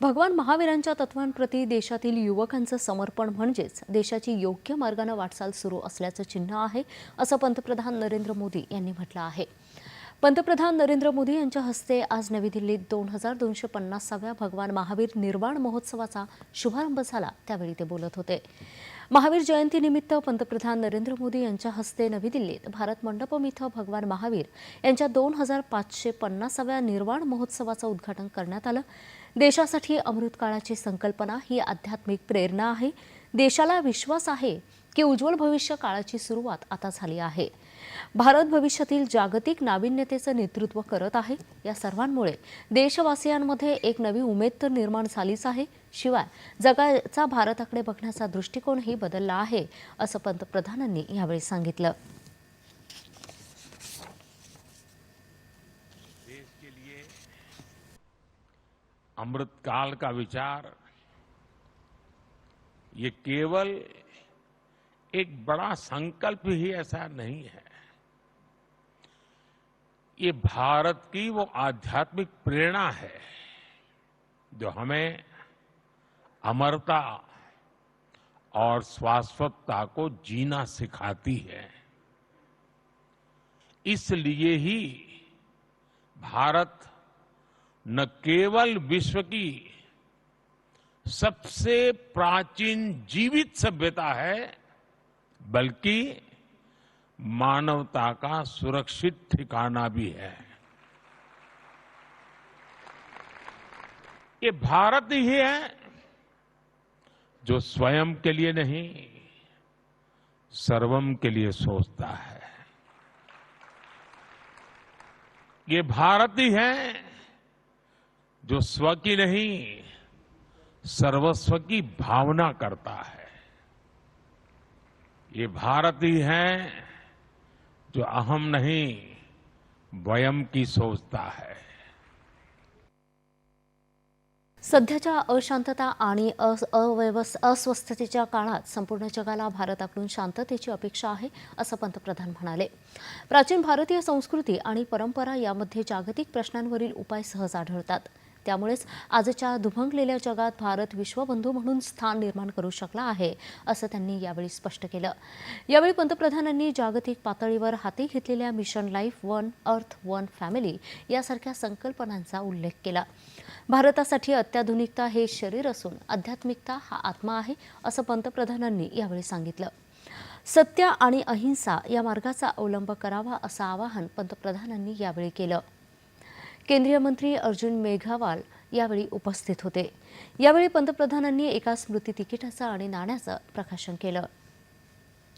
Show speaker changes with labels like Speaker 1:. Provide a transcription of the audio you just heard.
Speaker 1: भगवान महावीरांच्या तत्वांप्रती देशातील युवकांचं समर्पण म्हणजेच देशाची योग्य मार्गानं वाटचाल सुरू असल्याचं चिन्ह आहे असं पंतप्रधान नरेंद्र मोदी यांनी म्हटलं आहे. पंतप्रधान नरेंद्र मोदी यांच्या हस्ते आज नवी दिल्लीत दोन हजार दोनशे पन्नासाव्या भगवान महावीर निर्वाण महोत्सवाचा शुभारंभ झाला. त्यावेळी ते बोलत होते. महावीर जयंतीनिमित्त पंतप्रधान नरेंद्र मोदी यांच्या हस्ते नवी दिल्लीत भारत मंडपम इथं भगवान महावीर यांच्या दोन हजार पाचशे पन्नासाव्या निर्वाण महोत्सवाचं उद्घाटन करण्यात आलं. देशासाठी अमृतकाळाची संकल्पना ही आध्यात्मिक प्रेरणा आहे. देशाला विश्वास आहे की उज्ज्वल भविष्य काळाची सुरुवात आता झाली आहे. भारत भविष्यातील जागतिक नाविन्यतेचं नेतृत्व करत आहे. या सर्वांमुळे देशवासियांमध्ये एक नवी उमेद तर निर्माण झालीच आहे. शिवाय जगाचा भारताकडे बघण्याचा दृष्टिकोनही बदलला आहे असं पंतप्रधानांनी यावेळी सांगितलं.
Speaker 2: अमृतकाल का विचार? ये केवल एक बड़ा संकल्प ही ऐसा नहीं है। ये भारत की वो आध्यात्मिक प्रेरणा है, जो हमें अमरता और शाश्वतता को जीना सिखाती है। इसलिए ही भारत न केवल विश्व की सबसे प्राचीन जीवित सभ्यता है, बल्कि मानवता का सुरक्षित ठिकाना भी है। ये भारत ही है जो स्वयं के लिए नहीं, सर्वम के लिए सोचता है। ये भारत ही है जो स्व की नहीं, सर्वस्व की भावना करता है। ये भारत ही है जो अहम नहीं वयम की सोचता है।
Speaker 1: सध्याच्या अशांतता आणि अव्यवस् अस्वस्थतेच्या काळात संपूर्ण जगाला भारताकडून शांततेची अपेक्षा आहे असं पंतप्रधान म्हणाले. प्राचीन भारतीय संस्कृती आणि परंपरा यामध्ये जागतिक प्रश्नांवरील उपाय सहज आढळतात. त्यामुळेच आजच्या दुभंगलेल्या जगात भारत विश्वबंधू म्हणून स्थान निर्माण करू शकला आहे असं त्यांनी यावेळी स्पष्ट केलं. यावेळी पंतप्रधानांनी जागतिक पातळीवर हाती घेतलेल्या mission life one earth one family यासारख्या संकल्पनांचा उल्लेख केला. भारतासाठी अत्याधुनिकता हे शरीर असून आध्यात्मिकता हा आत्मा आहे असं पंतप्रधानांनी यावेळी सांगितलं. सत्य आणि अहिंसा या मार्गाचा अवलंब करावा असं आवाहन पंतप्रधानांनी यावेळी केलं. केंद्रीय मंत्री अर्जुन मेघावाल यावेळी उपस्थित होते. यावेळी पंतप्रधानांनी एका स्मृती तिकिटाचं आणि नाण्याचं प्रकाशन केलं.